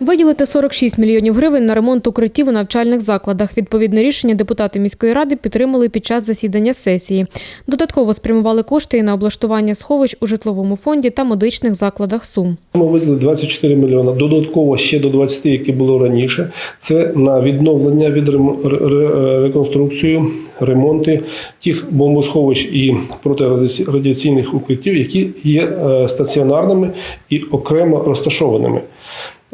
Виділити 46 мільйонів гривень на ремонт укриттів у навчальних закладах. Відповідне рішення депутати міської ради підтримали під час засідання сесії. Додатково спрямували кошти і на облаштування сховищ у житловому фонді та медичних закладах Сум. Ми виділили 24 мільйони. Додатково ще до 20, які було раніше. Це на відновлення, ре- ре- реконструкцію, ремонти тих бомбосховищ і протирадіаційних укриттів, які є е, стаціонарними і окремо розташованими.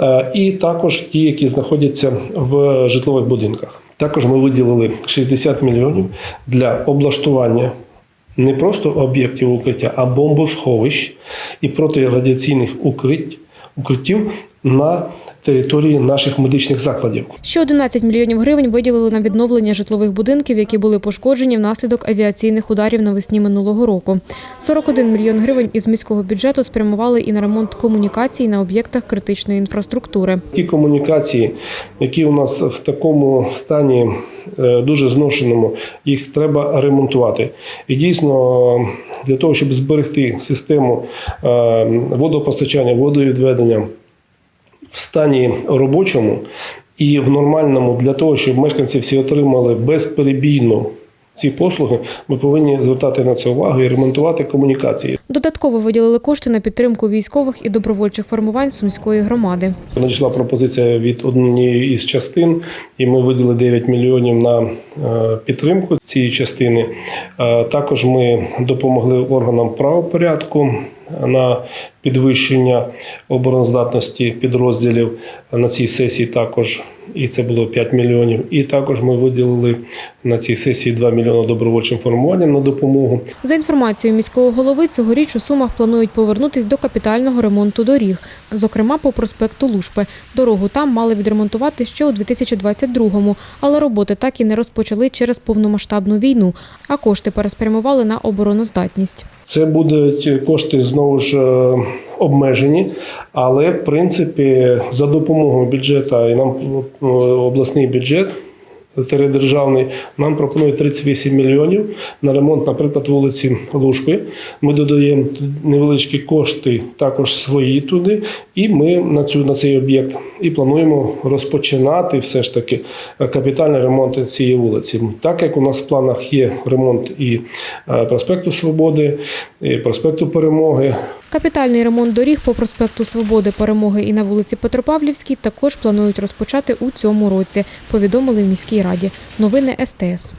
Е, І також ті, які знаходяться в житлових будинках. Також ми виділили 60 мільйонів для облаштування не просто об'єктів укриття, а бомбосховищ і протирадіаційних укриттів, укриттів на території наших медичних закладів. Ще 11 мільйонів гривень виділили на відновлення житлових будинків, які були пошкоджені внаслідок авіаційних ударів навесні минулого року. 41 мільйон гривень із міського бюджету спрямували і на ремонт комунікацій на об'єктах критичної інфраструктури. Ті комунікації, які у нас в такому стані е, дуже зношеному, їх треба ремонтувати. І дійсно, для того, щоб зберегти систему е, водопостачання, водовідведення в стані робочому і в нормальному, для того, щоб мешканці всі отримали безперебійно ці послуги, ми повинні звертати на це увагу і ремонтувати комунікації. Додатково виділили кошти на підтримку військових і добровольчих формувань сумської громади. Надійшла пропозиція від однієї із частин, і ми виділили 9 мільйонів на е, підтримку цієї частини. Е, Також ми допомогли органам правопорядку на підвищення обороноздатності підрозділів на цій сесії. Також і це було 5 мільйонів. І також ми виділили на цій сесії 2 мільйони добровольчим формуванням на допомогу. За інформацією міського голови, цьогоріч у Сумах планують повернутись до капітального ремонту доріг, зокрема по проспекту Лушпи. Дорогу там мали відремонтувати ще у 2022-му, але роботи так і не розпочали через повномасштабну війну, а кошти переспрямували на обороноздатність. Це будуть кошти знову ж е, обмежені, але в принципі за допомогою бюджету і нам е, обласний бюджет. Тередержавний нам пропонує 38 мільйонів на ремонт, наприклад, вулиці Лушпи. Ми додаємо невеличкі кошти, також свої туди, і ми на цю на цей об'єкт і плануємо розпочинати все ж таки капітальний ремонт цієї вулиці. Так як у нас в планах є ремонт і е, проспекту Свободи, і проспекту Перемоги, Капітальний ремонт доріг по проспекту Свободи, Перемоги і на вулиці Петропавлівській також планують розпочати у цьому році, повідомили в міській раді. Новини СТС.